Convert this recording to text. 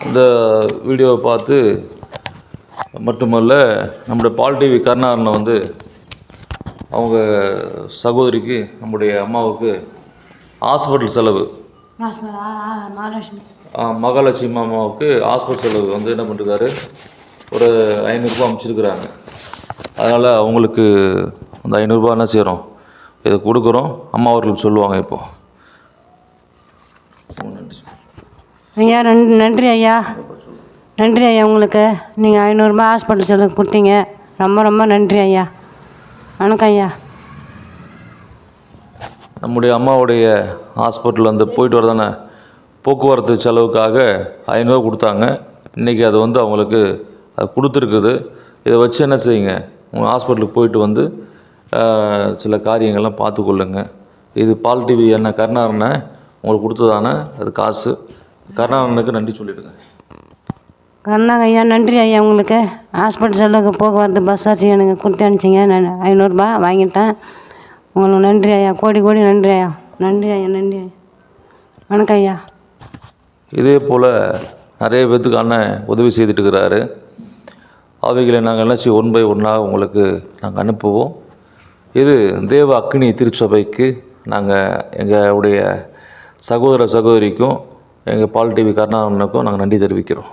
இந்த வீடியோவை பார்த்து மட்டுமல்ல நம்முடைய பால் டிவி கருணாரனை வந்து அவங்க சகோதரிக்கு நம்முடைய அம்மாவுக்கு ஹாஸ்பிட்டல் செலவு. மகாலட்சுமி. அம்மாவுக்கு ஹாஸ்பிட்டல் செலவு வந்து என்ன பண்ணிருக்காரு? ஒரு ஐநூறுரூபா அமைச்சிருக்கிறாங்க. அதனால் அவங்களுக்கு அந்த ஐநூறுரூபா என்ன செய்கிறோம் இதை கொடுக்குறோம். அம்மா அவர்களுக்கு சொல்லுவாங்க இப்போது ஐயா நன்றி நன்றி ஐயா. நன்றி ஐயா உங்களுக்கு. நீங்கள் ஐநூறுரூபா ஹாஸ்பிட்டல் செலவு கொடுத்தீங்க. ரொம்ப ரொம்ப நன்றி ஐயா. வணக்கம் ஐயா. நம்முடைய அம்மாவுடைய ஹாஸ்பிட்டல் வந்து போயிட்டு வரதானே? போக்குவரத்து செலவுக்காக ஐநூறுரூவா கொடுத்தாங்க. இன்றைக்கி அது வந்து அவங்களுக்கு அது கொடுத்துருக்குது. இதை வச்சு என்ன செய்யுங்க? உங்கள் ஹாஸ்பிட்டலுக்கு போயிட்டு வந்து சில காரியங்கள்லாம் பார்த்துக்கொள்ளுங்க. இது பால் டிவி என்ன கருணாருன்னு உங்களுக்கு கொடுத்ததானே? அது காசு. கருணாரனுக்கு நன்றி சொல்லிடுங்க. கருணாங்க ஐயா நன்றி ஐயா உங்களுக்கு. ஹாஸ்பிட்டல் செலவுக்கு போக்குவரத்து பஸ் சார்ஜ் எனக்கு கொடுத்து அனுப்பிச்சிங்க. நான் ஐநூறுரூபா வாங்கிட்டேன். உங்களுக்கு நன்றி ஐயா கோடி கோடி நன்றி ஐயா. நன்றி ஐயா நன்றி ஐயா. வணக்கம் ஐயா. இதே போல் நிறைய பேர்த்துக்கு அண்ணன் உதவி செய்துட்டு இருக்கிறாரு. அவைகளை நாங்கள் செய்ய ஒன் பை ஒன்னாக உங்களுக்கு நாங்கள் அனுப்புவோம். இது தேவ அக்னி திருச்சபைக்கு நாங்கள் எங்களுடைய சகோதர சகோதரிக்கும் எங்கள் பால் டிவி கருணாகரனுக்கும் நாங்கள் நன்றி தெரிவிக்கிறோம்.